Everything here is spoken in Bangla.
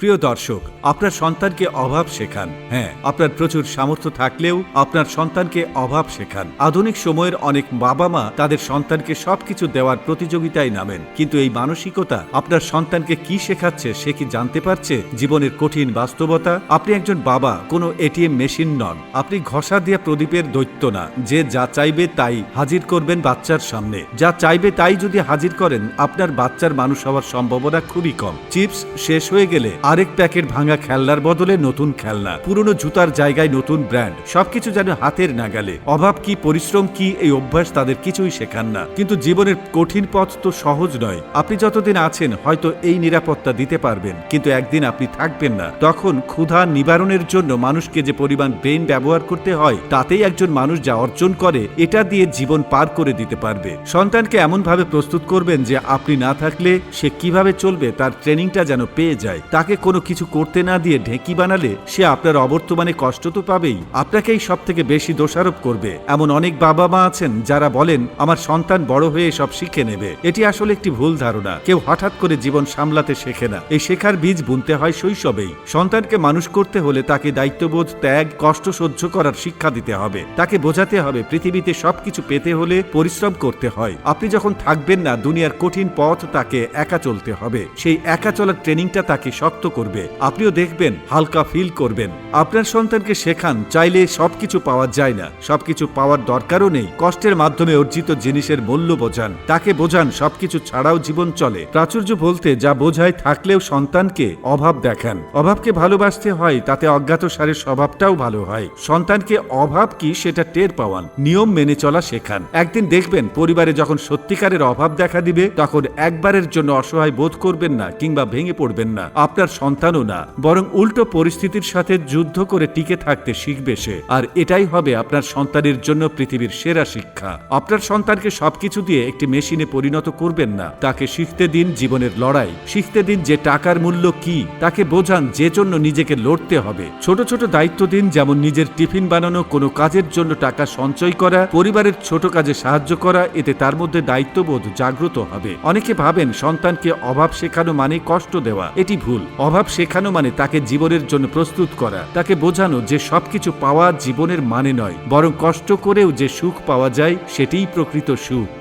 প্রিয় দর্শক, আপনার সন্তানকে অভাব শেখান। হ্যাঁ আপনার প্রচুর সামর্থ্য থাকলেও আপনার সন্তানকে অভাব শেখান। আধুনিক সময়ের অনেক বাবা মা তাদের সন্তানকে সবকিছু দেওয়ার প্রতিযোগিতায় নামেন। কিন্তু এই মানসিকতা আপনার সন্তানকে কি শেখাচ্ছে সে কি জানতে পারছে? জীবনের কঠিন বাস্তবতা? আপনি একজন বাবা, কোনো এটিএম মেশিন নন। আপনি ঘষা দিয়া প্রদীপের দৈত্য না। যে যা চাইবে তাই হাজির করবেন বাচ্চার সামনে। যা চাইবে তাই যদি হাজির করেন, আপনার বাচ্চার মানুষ হওয়ার সম্ভাবনা খুবই কম। চিপস শেষ হয়ে গেলে আরেক প্যাকেট ভাঙা খেলনার বদলে নতুন খেলনা। পুরনো জুতার জায়গায় নতুন ব্র্যান্ড। সবকিছু যেন হাতের নাগালে। অভাব কি, পরিশ্রম কি, এই অভ্যাস তাদের কিছুই শেখান না। কিন্তু জীবনের কঠিন পথ তো সহজ নয়। আপনি যতদিন আছেন, হয়তো এই নিরাপত্তা দিতে পারবেন। কিন্তু একদিন আপনি থাকবেন না। তখন ক্ষুধা নিবারণের জন্য মানুষকে যে পরিমাণ ব্রেন ব্যবহার করতে হয়, তাতেই একজন মানুষ যা অর্জন করে, এটা দিয়ে জীবন পার করে দিতে পারবে। সন্তানকে এমনভাবে প্রস্তুত করবেন যে আপনি না থাকলে সে কীভাবে চলবে, তার ট্রেনিংটা যেন পেয়ে যায়। তাকে কোনো কিছু করতে না দিয়ে ঢেঁকি বানালে সে আপনার অবর্তমানে কষ্ট তো পাবেই। আপনাকেই সব থেকে বেশি দোষারোপ করবে। এমন অনেক বাবা মা আছেন যারা বলেন, আমার সন্তান বড় হয়ে সব শিখে নেবে। এটি আসলে একটি ভুল ধারণা। কেউ হঠাৎ করে জীবন সামলাতে শেখে না। এই শেখার বীজ বুনতে হয় শৈশবেই। সন্তানকে মানুষ করতে হলে তাকে দায়িত্ববোধ, ত্যাগ, কষ্ট সহ্য করার শিক্ষা দিতে হবে। তাকে বোঝাতে হবে, পৃথিবীতে সবকিছু পেতে হলে পরিশ্রম করতে হয়। আপনি যখন থাকবেন না, দুনিয়ার কঠিন পথ তাকে একা চলতে হবে। সেই একা চলার ট্রেনিংটা তাকে শক্ত করবে। আপনিও দেখবেন, হালকা ফিল করবেন। আপনার সন্তানকে শেখান, চাইলে সবকিছু পাওয়া যায় না। সবকিছু পাওয়ার দরকারও নেই। কষ্টের মাধ্যমে অর্জিত জিনিসের মূল্য বোঝান। তাকে বোঝান, সবকিছু ছাড়াও জীবন চলে। প্রাচুর্য বলতে যা বোঝায় থাকলেও সন্তানকে অভাব দেখান। অভাবকে ভালোবাসতে হয়, তাতে অজ্ঞাত সারের স্বভাবটাও ভালো হয়। সন্তানকে অভাব কি সেটা টের পাওয়ান। নিয়ম মেনে চলা শেখান। একদিন দেখবেন, পরিবারে যখন সত্যিকারের অভাব দেখা দিবে, তখন একবারের জন্য অসহায় বোধ করবেন না কিংবা ভেঙে পড়বেন না। আপনার সন্তানও না, বরং উল্টো পরিস্থিতির সাথে যুদ্ধ করে টিকে থাকতে শিখবে সে। আর এটাই হবে আপনার সন্তানের জন্য পৃথিবীর সেরা শিক্ষা। আপনার সন্তানকে সবকিছু দিয়ে একটি মেশিনে পরিণত করবেন না। তাকে শিখতে দিন জীবনের লড়াই। শিখতে দিন যে টাকার মূল্য কি, তাকে বোঝান যে জন্য নিজেকে লড়তে হবে। ছোট ছোট দায়িত্ব দিন, যেমন নিজের টিফিন বানানো, কোনো কাজের জন্য টাকা সঞ্চয় করা, পরিবারের ছোট কাজে সাহায্য করা, এতে তার মধ্যে দায়িত্ববোধ জাগ্রত হবে। অনেকে ভাবেন সন্তানকে অভাব শেখানো মানে কষ্ট দেওয়া, এটি ভুল। অভাব শেখানো মানে তাকে জীবনের জন্য প্রস্তুত করা। তাকে বোঝানো যে সবকিছু পাওয়া জীবনের মানে নয়, বরং কষ্ট করেও যে সুখ পাওয়া যায়, সেটিই প্রকৃত সুখ।